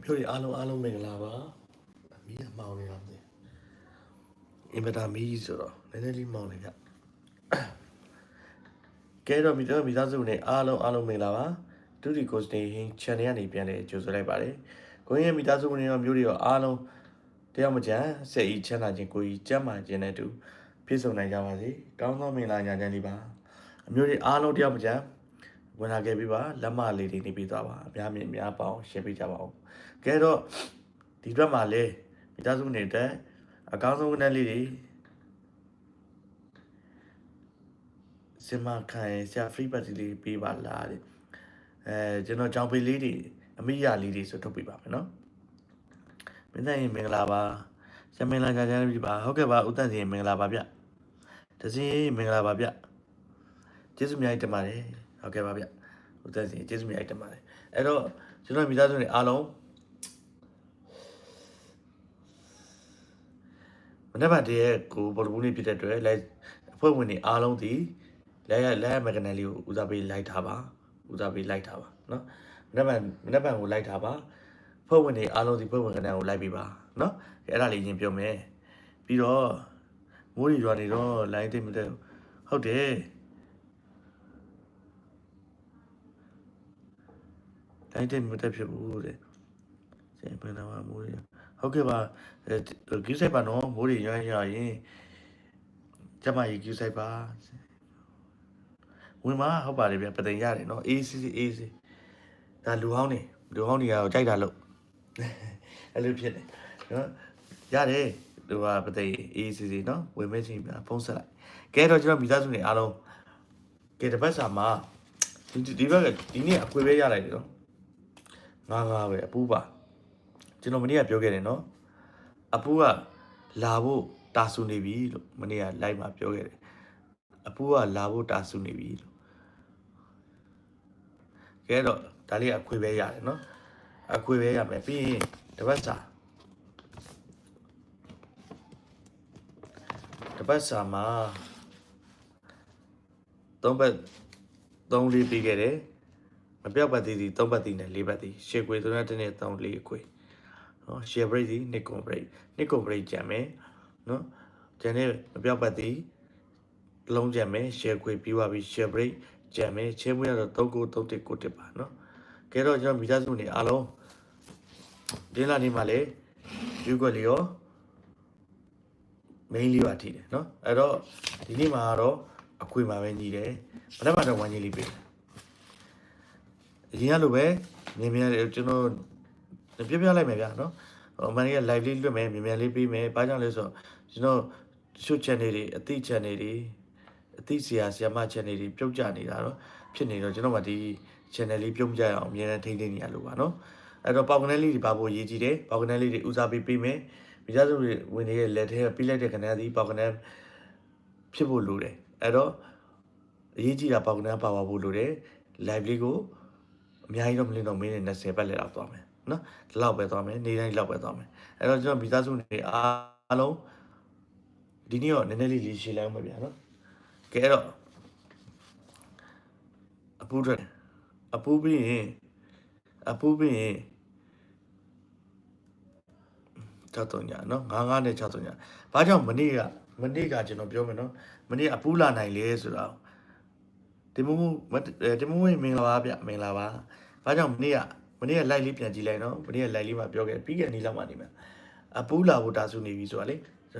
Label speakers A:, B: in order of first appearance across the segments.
A: ပြောရအားလုံးအားလုံးမင်္ဂလာပါအမီးကမောင်းနေတာမသိဘူးအင်ဗတာမီးဆိုတော့နည်းနည်းလေးမောင်းနေကြကဲတော့မိသားမိသားစုနဲ့အားလုံးအားလုံးမင်္ဂလာပါဒုတိကိုစနေဟင်း channel ကနေပြန်လဲကြိုဆိုလိုက်ပါတယ်ကိုင်းရဲ့မိသားစုဝင်တွေရောမျိုးတွေရောအားလုံးတရားမကြမ်းစိတ်ဤချမ်းသာခြင်းကိုယ်ဤကျမ်းမာခြင်းနဲ့တူပြည့်စုံနိုင်ကြပါစေကောင်းသောမင်္ဂလာညာချမ်းလေးပါအမျိုးတွေအားလုံးတရားမကြမ်း ဝင်လာခဲ့ပြီပါလက်မလေးတွေနေပြီးသွားပါအများမြင်အများပေါင်းရှင်းပေးကြပါဦးကဲတော့ဒီဘက်မှာလေမိသားစုနေတဲ့အကောင်းဆုံးကနေလေးတွေစင်မခိုင်ဆရာ free party လေးပေးပါလားတဲ့အဲကျွန်တော်ကြောင်ပေလေးတွေအမိရလေးတွေဆိုထုတ်ပေးပါမယ်နော်မင်းသားရင်မင်္ဂလာပါဆရာမင်္ဂလာကြကြပြီပါဟုတ်ကဲ့ပါဦးတန့်စင်မင်္ဂလာပါဗျတစင်မင်္ဂလာပါဗျကျေးဇူးများတင်ပါတယ် ဟုတ်ကဲ့ပါဗျဦးတန့်စင်ကျေးဇူးများတင်ပါတယ်အဲ့တော့ကျွန်တော်မိသားစုတွေအားလုံး မနေ့ကတည်းကကိုဘော်လ်ဘူးလေးဖြစ်တဲ့အတွက်လိုက်အဖွဲ့ဝင်တွေအားလုံးဒီလက်ရလက်ရမကန်နယ်လေးကိုဦးစားပေးလိုက်ထားပါဦးစားပေးလိုက်ထားပါเนาะမနေ့ကမနေ့ကကိုလိုက်ထားပါအဖွဲ့ဝင်တွေအားလုံးဒီအဖွဲ့ဝင်ကန်နယ်ကိုလိုက်ပေးပါเนาะအဲ့ဒါလေးရင်ပြောမယ်ပြီးတော့မိုးရီရွာနေတော့ line တိတ်မတက်ဘူးဟုတ်တယ် line တိတ်မတက်ဖြစ်ဘူးတဲ့စင်ပန်းတော့မိုးရီဟုတ်ကဲ့ပါအဲဂိူးဆိုင်ပါနော်မိုးရီရွာရွာရင်ကျမကြီးဂိူးဆိုင်ပါဝင်မဟုတ်ပါတယ်ဗျပသိမ်ရတယ်နော်အေးစီအေးစီဒါလူဟောင်းနေလူဟောင်းနေကတော့ကြိုက်တာလို့အဲ့လိုဖြစ်နေနော်ရတယ်သူကပသိမ်အေးစီစီနော်ဝင်မဲချင်းဖုန်းဆက်လိုက်ကဲတော့ကျွန်တော်မိသားစုနေအားလုံးကဲတပတ်စာမှာဒီဒီဘက်ကဒီနေ့အခွေပဲရလိုက်တယ်နော် ငါးငါးပဲအပူပါကျွန်တော်မနေ့ကပြောခဲ့တယ်နော်အပူကလာဖို့တာဆူနေပြီလို့မနေ့က live မှာပြောခဲ့တယ်အပူကလာဖို့တာဆူနေပြီလို့ကဲတော့ဒါလေးအခွေပဲရတယ်နော်အခွေပဲရမယ်ပြီးရင်တပတ်စာတပတ်စာမှာသုံးပတ်သုံးလေးပြီးခဲ့တယ် မပြောက်ပတ်သေးသေးသုံးပတ်သေးနဲ့လေးပတ်သေးရှေ့ခွေသုံးရက်တစ်နေ့သုံးလေးအခွေနော် share break ဒီ nick on break nick on break ကြံမယ်နော်ကျန်တဲ့မပြောက်ပတ်သေးလုံးကြံမယ် share ခွေပြီးသွားပြီ share break ကြံမယ်ချင်းမွေးတော့3ကို3တစ်ကိုတစ်ပါနော်ကဲတော့ကျွန်တော်မိသားစုနေအားလုံးဒီလာနေမှာလေယူကွက်လီရော main လေးပါထိတယ်เนาะအဲ့တော့ဒီနေ့မှာတော့အခွေမှာပဲညီတယ်မနေ့ကတော့ဝမ်းကြီးလေးပေးတယ် အရင်ကလိုပဲမြင်မြန်ကျွန်တော်ပြပြလိုက်မယ်ဗျာနော်ဟိုမန်ကြီးက live လေးလွှင့်မယ်မြင်မြန်လေးပေးမယ်ဘာကြောင့်လဲဆိုတော့ကျွန်တော်ရှု channel တွေအသိ channel တွေအသိဆရာဆရာမ channel တွေပြုတ်ကြနေတာတော့ဖြစ်နေတော့ကျွန်တော်မှဒီ channel လေးပြုတ်ကြရအောင်အများနဲ့ထိန်းသိမ်းနေရလို့ပါနော်အဲ့တော့ပေါက်ကနဲလေးတွေပါဖို့ရည်ကြီးတယ်ပေါက်ကနဲလေးတွေဦးစားပေးပေးမယ်မိသားစုတွေဝင်နေတဲ့လက်ထဲပြီးလိုက်တဲ့ကနဲသည်ပေါက်ကနဲဖြစ်ဖို့လိုတယ်အဲ့တော့အရေးကြီးတာပေါက်ကနဲပါပါဖို့လိုတယ် live လေးကို အများကြီးတော့မလင်းတော့မင်းနဲ့20ပတ်လက်တော့သွားမယ်နော်ဒီလောက်ပဲသွားမယ်နေ့တိုင်းဒီလောက်ပဲသွားမယ်အဲ့တော့ကျွန်တော်မိသားစုတွေအားလုံးဒီနေ့တော့နည်းနည်းလေးလေးရှင်းလိုက်အောင်ပါဗျာနော်ကဲအဲ့တော့အပူထွက်အပူပြီးရင်အပူပြီးရင်63ညနော်99နဲ့63ညဘာကြောင့်မနေ့ကမနေ့ကကျွန်တော်ပြောမယ်နော်မနေ့အပူလာနိုင်လေဆိုတာ တင်မမှုတင်မမှုမင်္ဂလာပါဗျမင်္ဂလာပါဘာကြောင့်မနေ့ကမနေ့က live လေးပြန်ကြည့်လိုက်နော်မနေ့က live လေးမှာပြောခဲ့ပြီးခဲ့နေ့လောက်မှနေမှာအပူလာဖို့တာစုနေပြီဆိုတာလေ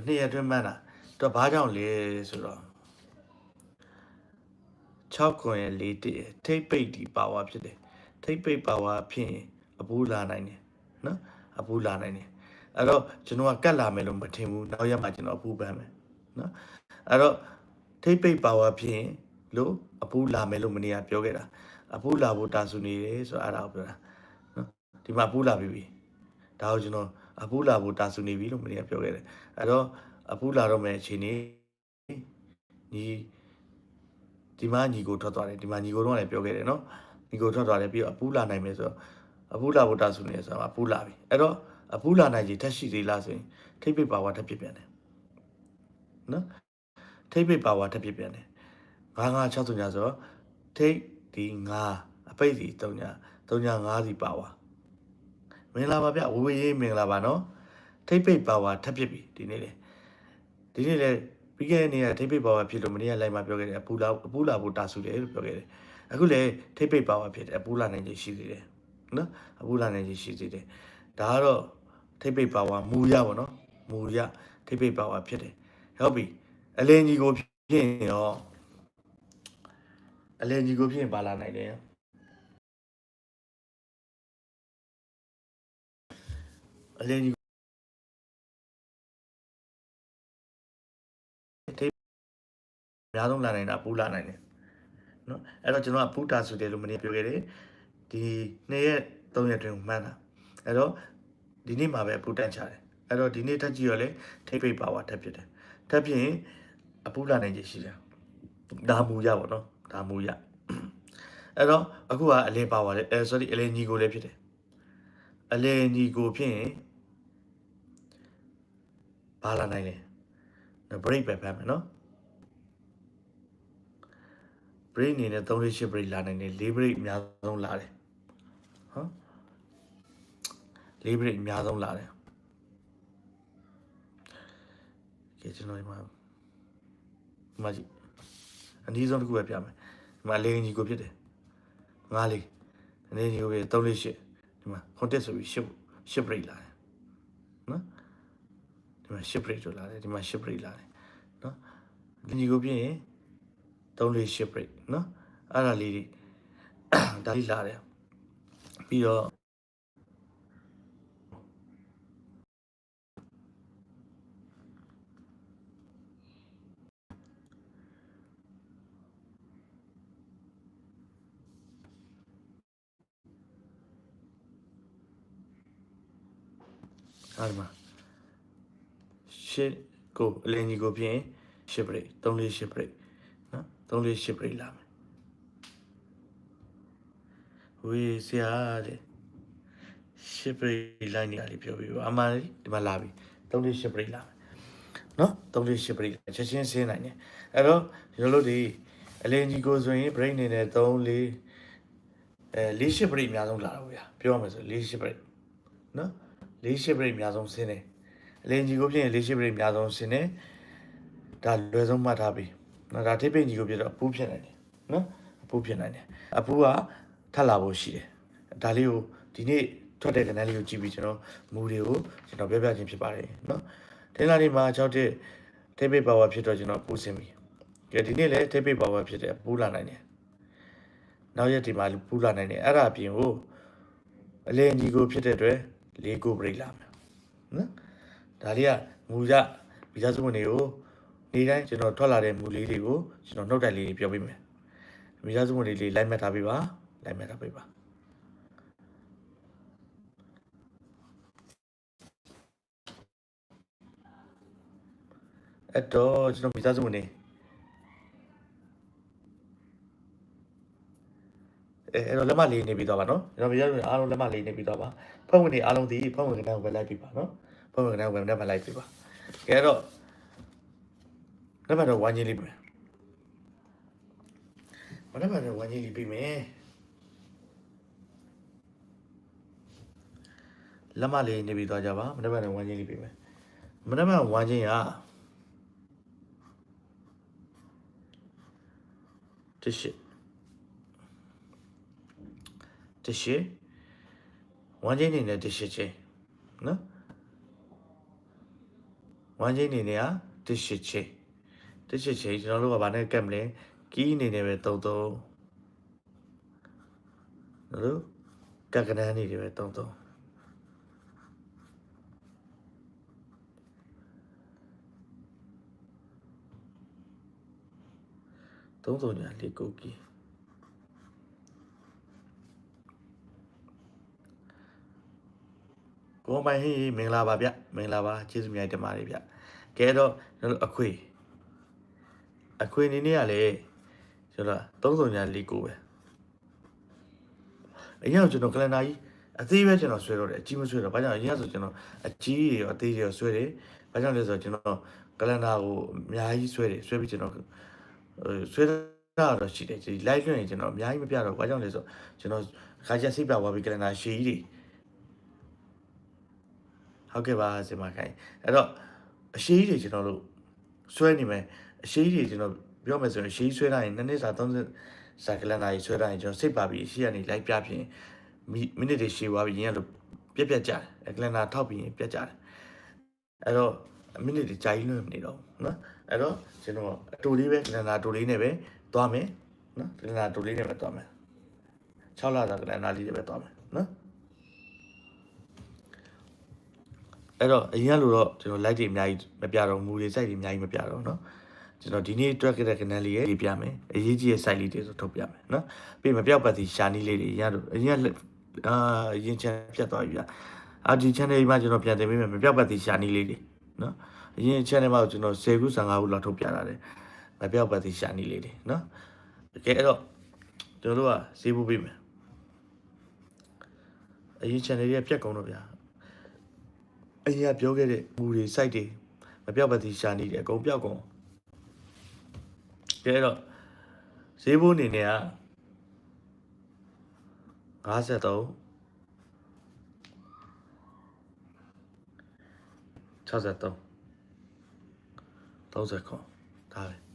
A: နှစ်ရက်အတွင်းမှန်းတာတော့ဘာကြောင့်လဲဆိုတော့6ခွန်ရဲ့၄တည့်ထိတ်ပိတ်ဒီပါဝါဖြစ်တယ်ထိတ်ပိတ်ပါဝါဖြစ်ရင်အပူလာနိုင်တယ်နော်အပူလာနိုင်တယ်အဲ့တော့ကျွန်တော်ကကတ်လာမယ်လို့မထင်ဘူးနောက်ရက်မှကျွန်တော်အပူပန်းမယ်နော်အဲ့တော့ထိတ်ပိတ်ပါဝါဖြစ်ရင် လို့အပူလာမယ်လို့မနေ့ကပြောခဲ့တာအပူလာဖို့တာဆူနေတယ်ဆိုတော့အဲ့ဒါကိုပြောတာနော်ဒီမှာအပူလာပြီပြီဒါကိုကျွန်တော်အပူလာဖို့တာဆူနေပြီလို့မနေ့ကပြောခဲ့တယ်အဲ့တော့အပူလာတော့မယ်အချိန်นี้ညီဒီမှာညီကိုထွက်သွားတယ်ဒီမှာညီကိုတော့လည်းပြောခဲ့တယ်နော်ညီကိုထွက်သွားတယ်ပြီးတော့အပူလာနိုင်မယ်ဆိုတော့အပူလာဖို့တာဆူနေတယ်ဆိုတော့အပူလာပြီအဲ့တော့အပူလာနိုင်ကြီးတက်ရှိသေးလားဆိုရင်ထိပ်ပိတ်ပါဝါတက်ဖြစ်ပြန်တယ်နော်ထိပ်ပိတ်ပါဝါတက်ဖြစ်ပြန်တယ် 9963ညဆိုတော့ထိပ်ဒီ9အပိတ်စီ3ည3ည5စီပါဝါမင်္ဂလာပါဗျဝဝရေးမင်္ဂလာပါနော်ထိပ်ပိတ်ပါဝါထပ်ဖြစ်ပြီဒီနေ့လေဒီနေ့လေပြီးခဲ့တဲ့နေ့ကထိပ်ပိတ်ပါဝါဖြစ်လို့မနေ့ကလိုက်မှာပြောခဲ့တယ်အပူလာအပူလာဖို့တာဆူတယ်လို့ပြောခဲ့တယ်အခုလေထိပ်ပိတ်ပါဝါဖြစ်တယ်အပူလာနိုင်ခြင်းရှိသေးတယ်နော်အပူလာနိုင်ခြင်းရှိသေးတယ်ဒါကတော့ထိပ်ပိတ်ပါဝါမူရပါနော်မူရထိပ်ပိတ်ပါဝါဖြစ်တယ်ဟုတ်ပြီအလင်းကြီးကိုဖြစ်ရင်ရော အလင်းကြီးကိုဖြစ်ရင်ပါလာနိုင်တယ်အလင်းကြီးထိပ်အများဆုံးလာနိုင်တာပူလာနိုင်တယ်နော်အဲ့တော့ကျွန်တော်ကပူတာဆိုတယ်လို့မနေ့ပြောခဲ့တယ်ဒီနေ့ရက်3ရက်တွင်မှန်းတာအဲ့တော့ဒီနေ့မှာပဲပူတန့်ချတယ်အဲ့တော့ဒီနေ့ထပ်ကြည့်ရလဲထိပ်ပိတ်ပါဝါထပ်ဖြစ်တယ်ထပ်ဖြစ်ရင်အပူလာနိုင်ခြင်းရှိတယ်ဒါမူရပါတော့ ဒါမူရအဲ့တော့အခုကအလင်းပါဝါလေအဲ sorry အလင်းညီကိုလည်းဖြစ်တယ်အလင်းညီကိုဖြစ်ရင်ဘာလာနိုင်လဲ break ပဲဖမ်းမယ်နော် break အနေနဲ့3လေး8 break လာနိုင်တယ်4 break အများဆုံးလာတယ်ဟမ်4 break အများဆုံးလာတယ်ကဲကျွန်တော်ဒီမှာဒီမှာကြည့်အနည်းဆုံးတစ်ခုပဲပြမယ် ဒီမှာလေးကြီးကိုဖြစ်တယ်ငါးလေးအနေကြီးကိုပဲ3လေး8ဒီမှာ context ဆိုပြီး8 8 break လာတယ်နော်ဒီမှာ8 break ဆိုလာတယ်ဒီမှာ8 break လာတယ်နော်ဒီကြီးကိုဖြစ်ရင်3လေး8 break နော်အဲ့ဒါလေးတွေဒါလေးလာတယ်ပြီးတော့ အဲ့ဒီမှာရှစ်ကိုအလင်းကြီးကိုဖြစ်ရင်8 break 3လေး8 break နော်3လေး8 break လာမယ်ဝေးဆရာတဲ့ရှစ်ပရိလိုက်နေရလေးပြောပြီးပါအမှန်လေးဒီမှာလာပြီ3လေးရှစ်ပရိလာမယ်နော်3လေးရှစ်ပရိချက်ချင်းဆင်းနိုင်တယ်အဲ့တော့ကျွန်တော်တို့ဒီအလင်းကြီးကိုဆိုရင် break နေနဲ့3လေးအဲလေးရှစ်ပရိအများဆုံးလာတော့ဗျာပြောရမယ်ဆိုလေးရှစ်ပရိနော် လေးရှစ်ပရိအများဆုံးဆင်းတယ်အလင်းကြီးကိုဖြစ်ရင်လေးရှစ်ပရိအများဆုံးဆင်းတယ်ဒါလွယ်ဆုံးမှတ်ထားပြီနော်ဒါထိပ်ပိန်ကြီးကိုပြတော့အပူးဖြစ်နိုင်တယ်နော်အပူးဖြစ်နိုင်တယ်အပူးကထပ်လာဖို့ရှိတယ်ဒါလေးကိုဒီနေ့ထွက်တဲ့ကဏ္ဍလေးကိုကြည့်ပြီးကျွန်တော်မူတွေကိုကျွန်တော်ပြောပြခြင်းဖြစ်ပါတယ်နော်တင်လာလေးမှာ6တဲ့ထိပ်ပိတ်ပါဝါဖြစ်တော့ကျွန်တော်ပူးစင်ပြီကဲဒီနေ့လည်းထိပ်ပိတ်ပါဝါဖြစ်တယ်ပူးလာနိုင်တယ်နောက်ရက်ဒီမှာပူးလာနိုင်တယ်အဲ့ဒါအပြင်ကိုအလင်းကြီးကိုဖြစ်တဲ့အတွက် လေးကို break လာမယ်နော်ဒါလေးကမူရဗီဇစုဝင်တွေကိုနေ့တိုင်းကျွန်တော်ထွက်လာတဲ့မူလေးတွေကိုကျွန်တော်နှုတ်တိုက်လေးပြောပေးမယ်ဗီဇစုဝင်လေးလေးလိုက်မှတ်ထားပေးပါလိုက်မှတ်ထားပေးပါအဲ့တော့ကျွန်တော်ဗီဇစုဝင်နေအဲအဲ့တော့လက်မလေးနေပြီးတော့ပါနော်ကျွန်တော်ဗီဇစုဝင်အားလုံးလက်မလေးနေပြီးတော့ပါ ဖုန်းဝင်နေအားလုံးဒီဖုန်းဝင်ကနေဝယ်လိုက်ပြီပါနော်ဖုန်းဝင်ကနေဝယ်နေပါလိုက်ပြီပါကဲတော့လက်မတော့ဝိုင်းချင်းလေးပြီမနက်ဖြန်တော့ဝိုင်းချင်းလေးပြီမယ်လက်မလေးနေပြီးတော့ကြပါမနက်ဖြန်တော့ဝိုင်းချင်းလေးပြီမယ်မနက်ဖြန်ဝိုင်းချင်းရတရှိတရှိ ဝမ်းချင်းနေနဲ့တရှိချင်းနော်ဝမ်းချင်းနေနဲ့ကတရှိချင်းတရှိချင်းကျွန်တော်တို့ကဗာနဲ့ကက်မလဲကီးနေနဲ့ပဲတုံတုံနော်ကက်ကနန်းနေတယ်ပဲတုံတုံသုံးစုံညာလေးကိုကီး ကိုမိုင်ဟေးမင်္ဂလာပါဗျမင်္ဂလာပါကျေးဇူးများတင်ပါတယ်ဗျကဲတော့ကျွန်တော်အခွေအခွေနေနေရလေကျွန်တော်သုံးစုံညာလေးကိုပဲအရင်ကကျွန်တော်ကလန်ဒါကြီးအသေးပဲကျွန်တော်ဆွဲတော့တယ်အကြီးမဆွဲတော့ဘာကြောင့်အရင်ကဆိုကျွန်တော်အကြီးတွေရောအသေးတွေရောဆွဲတယ်ဘာကြောင့်လဲဆိုတော့ကျွန်တော်ကလန်ဒါကိုအများကြီးဆွဲတယ်ဆွဲပြီးကျွန်တော်ဆွဲတာတော့ရှိတယ်ဒီ live လွှင့်ရင်ကျွန်တော်အများကြီးမပြတော့ဘာကြောင့်လဲဆိုတော့ကျွန်တော်ခါကျစိတ်ပြသွားပြီးကလန်ဒါရှည်ကြီးတွေ ဟုတ်ကဲ့ပါစင်မခိုင်အဲ့တော့အရှိကြီးတွေကျွန်တော်တို့ဆွဲနေမယ်အရှိကြီးတွေကျွန်တော်ပြောမယ်ဆိုရင်အရှိကြီးဆွဲလိုက်ရင်နှစ်နှစ်စာ30စာကလန်နာကြီးဆွဲလိုက်ရင်ကျွန်တော်စိတ်ပါပြီးအရှိကနေလိုက်ပြပြင်မိနစ်တွေရှည်သွားပြီးရင်းကလို့ပြက်ပြက်ကြတယ်ကလန်နာထောက်ပြီးရင်ပြက်ကြတယ်အဲ့တော့မိနစ်တွေကြာကြီးလွှင့်မနေတော့ဘူးနော်အဲ့တော့ကျွန်တော်အတူလေးပဲကလန်နာတူလေးနဲ့ပဲသွားမယ်နော်ကလန်နာတူလေးနဲ့ပဲသွားမယ်6လသာကလန်နာလေးတွေပဲသွားမယ်နော် အဲ့တော့အရင်ကလို့တော့ကျွန်တော် light တွေအများကြီးမပြတော့မူတွေ site တွေအများကြီးမပြတော့เนาะကျွန်တော်ဒီနေ့တွက်ခဲ့တဲ့ canal လေးရဲ့ပြမယ်အရေးကြီးရဲ့ site လေးတွေဆိုထုတ်ပြမယ်เนาะပြီးမပြောက်ပတ်စီရှာနီးလေးတွေရတော့အရင်ကအာအရင်ချန်ပြတ်သွားပြီဗျအာဒီ channel ကြီးမှာကျွန်တော်ပြန်တင်ပေးမယ်မပြောက်ပတ်စီရှာနီးလေးတွေเนาะအရင် channel မှာကျွန်တော်10ခု15ခုလောက်ထုတ်ပြတာတယ်မပြောက်ပတ်စီရှာနီးလေးတွေเนาะတကယ်အဲ့တော့ကျွန်တော်တို့ကဈေးဖို့ပေးမယ်အရင် channel ကြီးပြတ်ကုန်တော့ဗျာ အရင်ကပြောခဲ့တဲ့မူတွေ site တွေမပြောက်ပါသေးရှာနေတယ်အကုန်ပြောက်ကုန်ကဲတော့ဈေးဘိုးအနေနဲ့က53 63 30ခွန်ဒါပဲ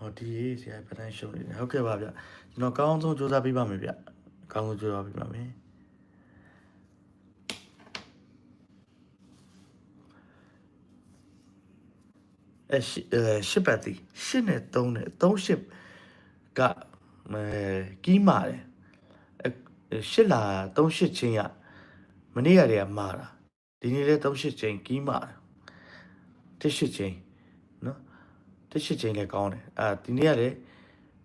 A: ဟောဒီရေးဆရာပဒန်းရှုံနေတယ်ဟုတ်ကဲ့ပါဗျကျွန်တော်ကောင်းဆုံးစူးစမ်းပေးပါမယ်ဗျအကောင်းဆုံးစူးစမ်းပေးပါမယ်အဲရှစ်အဲရှစ်ပတ်တီရှစ်နဲ့3နဲ့3ရှစ်ကအဲကီးမာတယ်အဲရှစ်လာ3ရှစ်ချင်းရမနေ့ကတည်းကမာတာဒီနေ့လည်း3ရှစ်ချင်းကီးမာတယ်တစ်ရှစ်ချင်းနော် တစ်ရှစ်ချင်းလည်းကောင်းတယ်အာဒီနေ့ကလည်း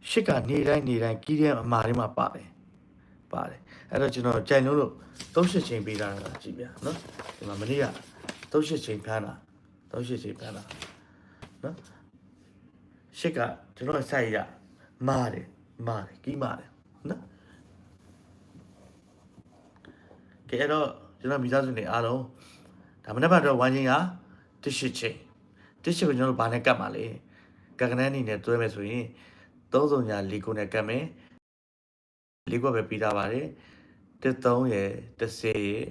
A: ရှစ်ကနေတိုင်းနေတိုင်းကီးတဲ့အမာတွေမှာပါတယ်ပါတယ်အဲ့တော့ကျွန်တော်ကြိုင်လို့လို့3ရှစ်ချင်းပေးတာကြည့်ဗျာနော်ဒီမှာမနေ့က3ရှစ်ချင်းဖမ်းတာ3ရှစ်ချင်းဖမ်းတာနော်ရှစ်ကကျွန်တော်စိုက်ရမာတယ်မာတယ်ကြီးမာတယ်နော်ကဲအဲ့တော့ကျွန်တော်မိသားစုနေအားလုံးဒါမနေ့ကတော့ဝိုင်းချင်းကတစ်ရှစ်ချင်းတစ်ရှစ်ကိုကျွန်တော်တို့ဘာနဲ့ကတ်မှာလဲ ကက်ကနန်းနေနဲ့တွဲမယ်ဆိုရင်သုံးစုံညာလီကိုနဲ့ကတ်မယ်လီကိုပဲပြီးသားပါတယ်တစ်သုံးရယ်တစ်စေရယ်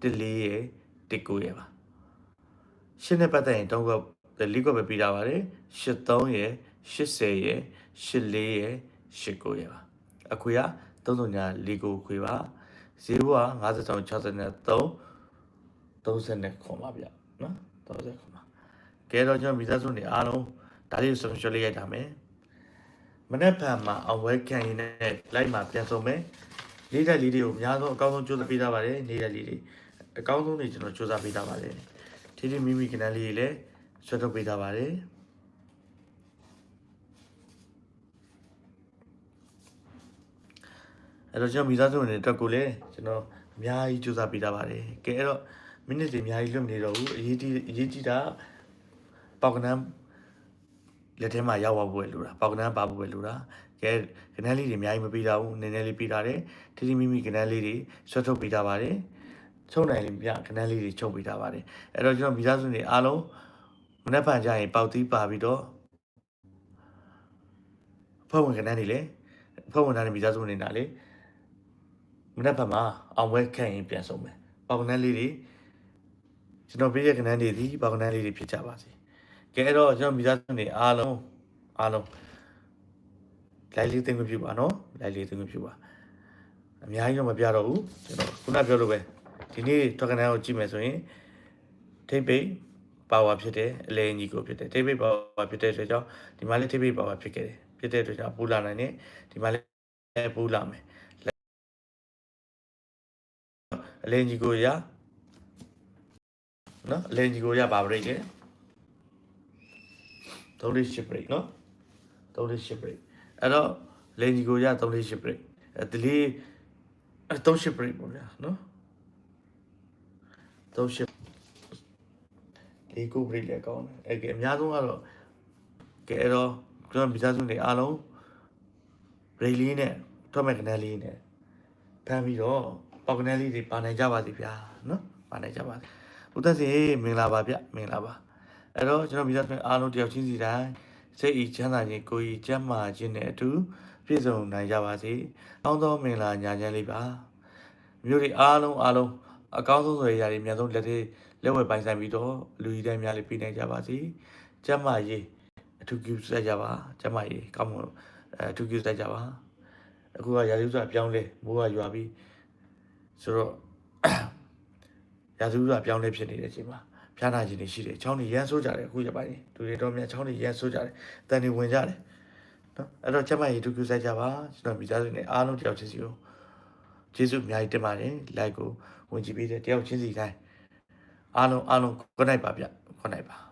A: တစ်လေးရယ်တစ်ကိုရယ်ပါရှင်းနဲ့ပတ်သက်ရင်တော့လေးကွက်ပဲပြီးတာပါတယ်83ရယ်80ရယ်84ရယ်89ရယ်ပါအခွေက30ညာလေးကိုခွေပါ0က53 63 30ခွန်ပါဗျနော်30ခွန်ပါကဲတော့ကျွန်တော်မိသားစုနေအားလုံး ဒါလေးဆုံးရှုံးလေးရိုက်တာမယ်မနေ့ဖန်မှာအဝဲခံရင်းနဲ့လိုက်မှာပြန်ဆုံးမယ်နေတဲ့လေးတွေကိုအများဆုံးအကောင်းဆုံးကြိုးစားပေးထားပါတယ်နေတဲ့လေးတွေအကောင်းဆုံးတွေကျွန်တော်ကြိုးစားပေးထားပါတယ်ဒီဒီမိမိကနန်းလေးတွေလည်းဆွတ်ထုတ်ပေးထားပါတယ်အဲ့တော့ကျွန်တော်မိသားစုဝင်တွေအတွက်ကိုလည်းကျွန်တော်အများကြီးကြိုးစားပေးထားပါတယ်ကဲအဲ့တော့မိနစ်တွေအများကြီးလွတ်မနေတော့ဘူးအရေးကြီးအရေးကြီးတာပေါကနန်း လက်ထဲမှာရောက်သွားဖို့ပဲလိုတာပေါကနန်းပါဖို့ပဲလိုတာကဲကနန်းလေးတွေအများကြီးမပေးတာဘူးနည်းနည်းလေးပေးထားတယ်ထိထိမိမိကနန်းလေးတွေဆွတ်ထုတ်ပေးထားပါတယ်ချုံနိုင်လေးပြကနန်းလေးတွေချုပ်ပေးထားပါတယ်အဲ့တော့ကျွန်တော်မိသားစုတွေအားလုံးမနေ့ဖန်ကြရင်ပေါက်သီးပါပြီးတော့ဖွဲ့ဝင်ကနန်းတွေလေဖွဲ့ဝင်သားတွေမိသားစုနေတာလေမနေ့ဖန်မှာအောင်ပွဲခန့်ရင်ပြန်ဆုံးမယ်ပေါကနန်းလေးတွေကျွန်တော်ပြည့်ရကနန်းတွေဒီပေါကနန်းလေးတွေဖြစ်ကြပါစေ ကဲအဲ့တော့ကျွန်တော်မိသားစုနေအားလုံးအားလုံးလိုက်လေးသိမ်းမပြူပါနော်လိုက်လေးသိမ်းမပြူပါအများကြီးတော့မပြတော့ဘူးကျွန်တော်ခုနပြောလိုပဲဒီနေ့ token ကိုကြည့်မယ်ဆိုရင်ထိပ်ပိတ် power ဖြစ်တယ်အလဲညီကိုဖြစ်တယ်ထိပ်ပိတ် power ဖြစ်တဲ့အတွက်ကြောင့်ဒီမှာလည်းထိပ်ပိတ် power ဖြစ်ခဲ့တယ်ဖြစ်တဲ့အတွက်ကြောင့်ပူလာနိုင်တယ်ဒီမှာလည်းပူလာမယ်အလဲညီကိုရနော်အလဲညီကိုရပါပရိတ်တယ် 3လေး8 break เนาะ3လေး8 break အဲ့တော့လင်ကြီးကိုရ3လေး8 break အဲဒလေး3 8 break ပေါ့ဗျာเนาะ3 8လေးကို break လည်းကောင်းတယ်အဲ့ကဲအများဆုံးကတော့ကဲအဲ့တော့ကျွန်တော်မိသားစုတွေအားလုံး break လေးနဲ့ထွက်မဲ့ကနန်းလေးနဲ့ဖမ်းပြီးတော့ပေါက်ကနန်းလေးတွေပါနိုင်ကြပါစေဗျာเนาะပါနိုင်ကြပါစေဦးသက်စေမင်္ဂလာပါဗျမင်္ဂလာပါ အဲ့တော့ကျွန်တော်မိသားစုအားလုံးတယောက်ချင်းစီတိုင်းစိတ်ဤချမ်းသာခြင်းကိုယ်ဤကျန်းမာခြင်းနဲ့အတူပြည့်စုံနိုင်ကြပါစေ။ကောင်းသောမင်္ဂလာညာချမ်းလေးပါ။မြို့တွေအားလုံးအားလုံးအကောင်းဆုံးဆိုရရာတွေအများဆုံးလက်တွေလက်ဝဲပိုင်ဆိုင်ပြီးတော့လူကြီးတိုင်းများလေးပြနိုင်ကြပါစေ။ကျန်းမာရေးအထူးပြုစက်ကြပါ။ကျန်းမာရေးကောင်းမွန်အဲအထူးပြုစက်ကြပါ။အခုကရာသီဥတုအပြောင်းလဲမိုးကရွာပြီးဆိုတော့ရာသီဥတုအပြောင်းလဲဖြစ်နေတဲ့အချိန်မှာ ဖျားနာခြင်းတွေရှိတယ်။ချောင်းတွေရမ်းဆိုးကြတယ်အခုရပိုင်းလူတွေတော့များချောင်းတွေရမ်းဆိုးကြတယ်။တန်တွေဝင်ကြတယ်။နော်အဲ့တော့ချက်မကြီးဒုက္ခဆိုင်ကြပါကျွန်တော်မိသားစုနဲ့အားလုံးတယောက်ချင်းစီကိုကျေးဇူးအများကြီးတင်ပါတယ်။ like ကိုဝင်ကြည့်ပေးတဲ့တယောက်ချင်းစီတိုင်းအားလုံးအားလုံး good night ပါဗျ။ good night ပါ